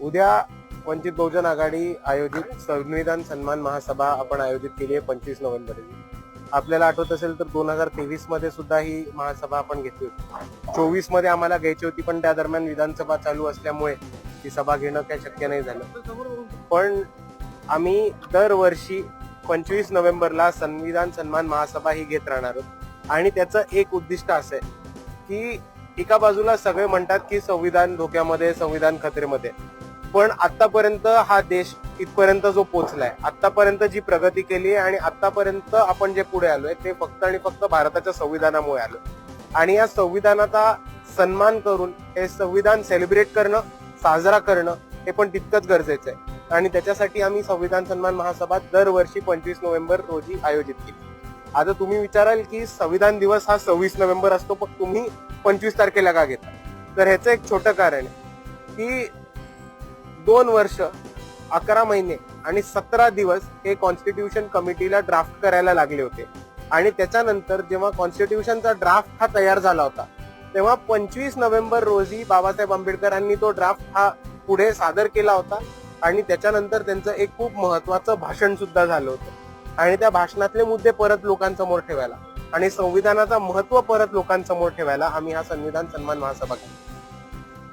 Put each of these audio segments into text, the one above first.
उद्या वंचित बहुजन आघाडी आयोजित संविधान सन्मान महासभा आपण आयोजित केली आहे पंचवीस नोव्हेंबर रोजी. आपल्याला आठवत असेल तर दोन हजार तेवीसमध्ये सुद्धा ही महासभा आपण घेतली होती. चोवीसमध्ये आम्हाला घ्यायची होती पण त्या दरम्यान विधानसभा चालू असल्यामुळे ती सभा घेणं काही शक्य नाही झालं. पण आम्ही दरवर्षी पंचवीस नोव्हेंबरला संविधान सन्मान महासभा ही घेत राहणार आहोत. आणि त्याचं एक उद्दिष्ट असं आहे की एका बाजूला सगळे म्हणतात की संविधान धोक्यामध्ये संविधान खतरेमध्ये. पण आतापर्यंत हा देश इथपर्यंत जो पोहोचलाय आतापर्यंत जी प्रगती केली आहे आणि आतापर्यंत आपण जे पुढे आलोय ते फक्त आणि फक्त भारताच्या संविधानामुळे आलो. आणि या संविधानाचा सन्मान करून हे संविधान सेलिब्रेट करणं साजरा करणं हे पण तितकंच गरजेचं आहे. आणि त्याच्यासाठी आम्ही संविधान सन्मान महासभा दरवर्षी पंचवीस नोव्हेंबर रोजी आयोजित केली. आता तुम्ही विचाराल की संविधान दिवस हा सव्वीस नोव्हेंबर असतो पण तुम्ही पंचवीस तारखेला का घेता? तर ह्याचं एक छोटं कारण आहे की दोन वर्ष अकरा महिने आणि सतरा दिवस हे कॉन्स्टिट्यूशन कमिटीला ड्राफ्ट करायला लागले होते. आणि त्याच्यानंतर जेव्हा कॉन्स्टिट्यूशनचा ड्राफ्ट हा तयार झाला होता तेव्हा पंचवीस नोव्हेंबर रोजी बाबासाहेब आंबेडकरांनी तो ड्राफ्ट हा पुढे सादर केला होता आणि त्याच्यानंतर त्यांचं एक खूप महत्वाचं भाषण सुद्धा झालं होतं. आणि त्या भाषणातले मुद्दे परत लोकांसमोर ठेवायला आणि संविधानाचा महत्त्व परत लोकांसमोर ठेवायला आम्ही हा संविधान सन्मान महासभा केला.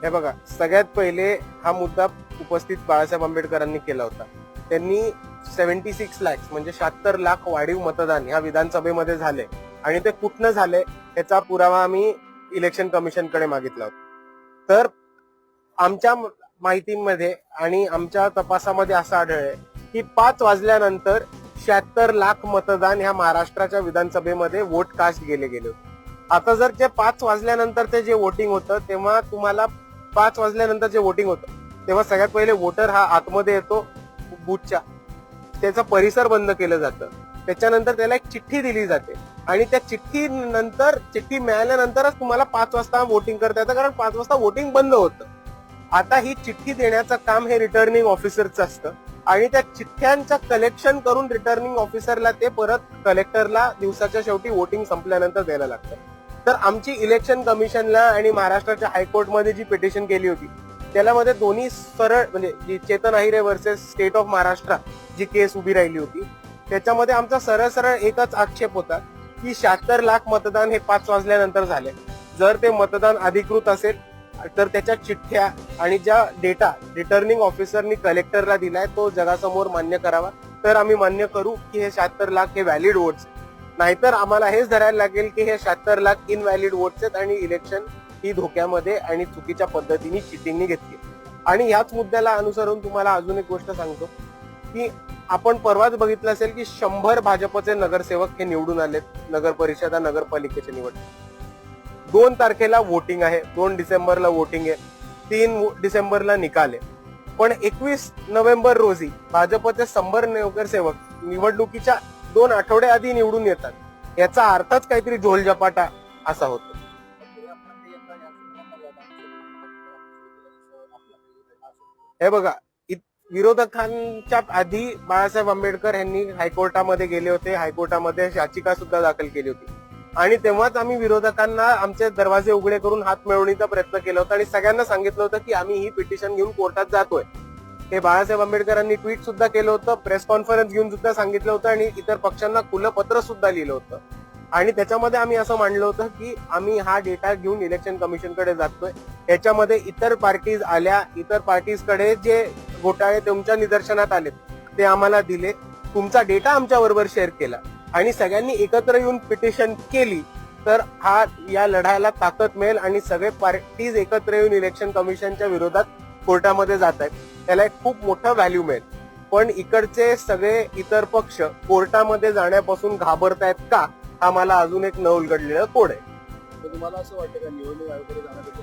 हे बघा सगळ्यात पहिले हा मुद्दा उपस्थित बाळासाहेब आंबेडकरांनी केला होता. त्यांनी सेव्हन्टी सिक्स लॅक्स म्हणजे शहात्तर लाख वाढीव मतदान ह्या विधानसभेमध्ये झाले. आणि ते कुठनं झाले याचा पुरावा आम्ही इलेक्शन कमिशनकडे मागितला होता. तर आमच्या माहितीमध्ये आणि आमच्या तपासामध्ये असं आढळलंय की पाच वाजल्यानंतर शहात्तर लाख मतदान ह्या महाराष्ट्राच्या विधानसभेमध्ये वोट कास्ट गेले गेले होते. आता जर जे पाच वाजल्यानंतर ते जे वोटिंग होतं तेव्हा तुम्हाला पाच वाजल्यानंतर जे वोटिंग होतं तेव्हा सगळ्यात पहिले वोटर हा आतमध्ये येतो बूथच्या त्याचा परिसर बंद केलं जातं. त्याच्यानंतर त्याला एक चिठ्ठी दिली जाते. आणि त्या चिठ्ठी नंतर चिठ्ठी मिळाल्यानंतरच तुम्हाला पाच वाजता वोटिंग करता येतं कारण पाच वाजता वोटिंग बंद होतं. आता ही चिठ्ठी देण्याचं काम हे रिटर्निंग ऑफिसरचं असतं. आणि त्या चिठ्ठ्यांचं कलेक्शन करून रिटर्निंग ऑफिसरला ते परत कलेक्टरला दिवसाच्या शेवटी वोटिंग संपल्यानंतर द्यायला लागतं. तर आमची इलेक्शन कमिशनला आणि महाराष्ट्राच्या हायकोर्टमध्ये जी पिटिशन केली होती त्याला मध्ये दोन्ही सरळ म्हणजे जी Chetan Ahire versus state of Maharashtra G case उभी राहिली होती त्याच्यामध्ये आमचा सरळ सरळ एकच आक्षेप होता की शहात्तर लाख मतदान हे पाच वाजल्यानंतर झाले. जर ते मतदान अधिकृत असेल तर त्याच्या चिठ्ठ्या आणि ज्या डेटा रिटर्निंग ऑफिसरनी कलेक्टरला दिलाय तो जगासमोर मान्य करावा. तर आम्ही मान्य करू की हे शहात्तर लाख हे व्हॅलिड वोट्स नाहीतर आम्हाला हेच धरायला लागेल की हे शहात्तर लाख इनव्हॅलिड वोट्स आहेत आणि इलेक्शन ही धोक्यामध्ये आणि चुकीच्या पद्धतीने चिटिंगनी घेतली. आणि ह्याच मुद्द्याला अनुसरून तुम्हाला अजून एक गोष्ट सांगतो की आपण परवाच बघितलं असेल की शंभर भाजपचे नगरसेवक हे निवडून आलेत नगर परिषदा नगरपालिकेचे निवड दोन तारखेला वोटिंग आहे दोन डिसेंबरला वोटिंग आहे तीन डिसेंबरला निकाल आहे. पण एकवीस नोव्हेंबर रोजी भाजपचे शंभर नगरसेवक निवडणुकीच्या दोन आठवड्या आधी निवडून येतात याचा अर्थच काहीतरी झोलझपाटा असा होतो. हे बघा विरोधकांच्या आधी बाळासाहेब आंबेडकर यांनी हायकोर्टामध्ये गेले होते. हायकोर्टामध्ये याचिका सुद्धा दाखल केली होती. आणि तेव्हाच आम्ही विरोधकांना आमचे दरवाजे उघडे करून हात मिळवणीचा प्रयत्न केला होता. आणि सगळ्यांना सांगितलं होतं की आम्ही ही पिटिशन घेऊन कोर्टात जातोय. हे बाळासाहेब आंबेडकरांनी ट्विट सुद्धा केलं होतं. प्रेस कॉन्फरन्स घेऊन सुद्धा सांगितलं होतं. आणि इतर पक्षांना खुलं पत्र सुद्धा लिहिलं होतं. आणि त्याच्यामध्ये आम्ही असं मांडलं होतं की आम्ही हा डेटा घेऊन इलेक्शन कमिशनकडे जातोय. याच्यामध्ये इतर पार्टीज आल्या इतर पार्टीजकडे जे घोटाळे तुमच्या निदर्शनात आले ते आम्हाला दिले. तुमचा डेटा आमच्या बरोबर शेअर केला. आणि सगळ्यांनी एकत्र येऊन पिटिशन केली तर हा या लढायला ताकद मिळेल आणि सगळे पार्टीज एकत्र येऊन इलेक्शन कमिशनच्या विरोधात कोर्टामध्ये जात आहेत. त्याला एक खूप मोठं व्हॅल्यू मिळेल. पण इकडचे सगळे इतर पक्ष कोर्टामध्ये जाण्यापासून घाबरतायत का? हा मला अजून एक न उलगडलेलं कोड आहे. तर तुम्हाला असं वाटतं का निवडणूक आयोगाकडे जाण्यापेक्षा?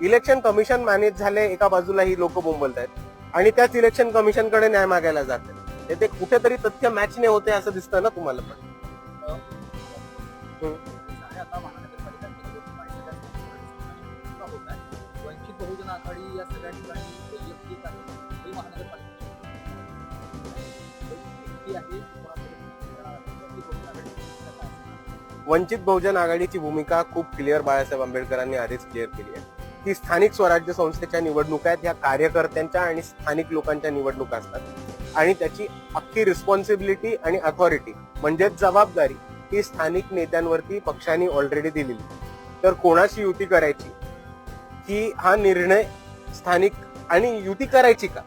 इलेक्शन कमिशन मॅनेज झाले एका बाजूला ही लोक बोंबलत आहेत. आणि त्याच इलेक्शन कमिशनकडे न्याय मागायला जात आहेत. ते कुठेतरी तथ्य मॅच नाही होते असं दिसतं ना तुम्हाला पण? आणि वंचित बहुजन आघाडीची भूमिका खूप क्लिअर बाळासाहेब आंबेडकरांनी आधीच क्लिअर केली आहे. की स्थानिक स्वराज्य संस्थेच्या निवडणुका आहेत ह्या कार्यकर्त्यांच्या आणि स्थानिक लोकांच्या निवडणुका असतात. आणि त्याची अख्खी रिस्पॉन्सिबिलिटी आणि अथॉरिटी म्हणजेच जबाबदारी ही स्थानिक नेत्यांवरती पक्षांनी ऑलरेडी दिलेली तर कोणाशी युती करायची? की हा निर्णय स्थानिक आणि युती करायची का?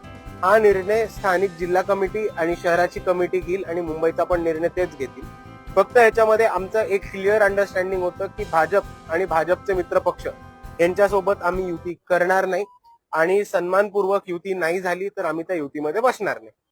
हा निर्णय स्थानिक जिल्हा कमिटी आणि शहराची कमिटी घेईल आणि मुंबईचा पण निर्णय तेच घेतील. फक्त याच्यामध्ये आमचं एक क्लिअर अंडरस्टँडिंग होतं की भाजप आणि भाजपचे मित्र पक्ष यांच्यासोबत आम्ही युती करणार नाही. आणि सन्मानपूर्वक युती नाही झाली तर आम्ही त्या युतीमध्ये बसणार नाही.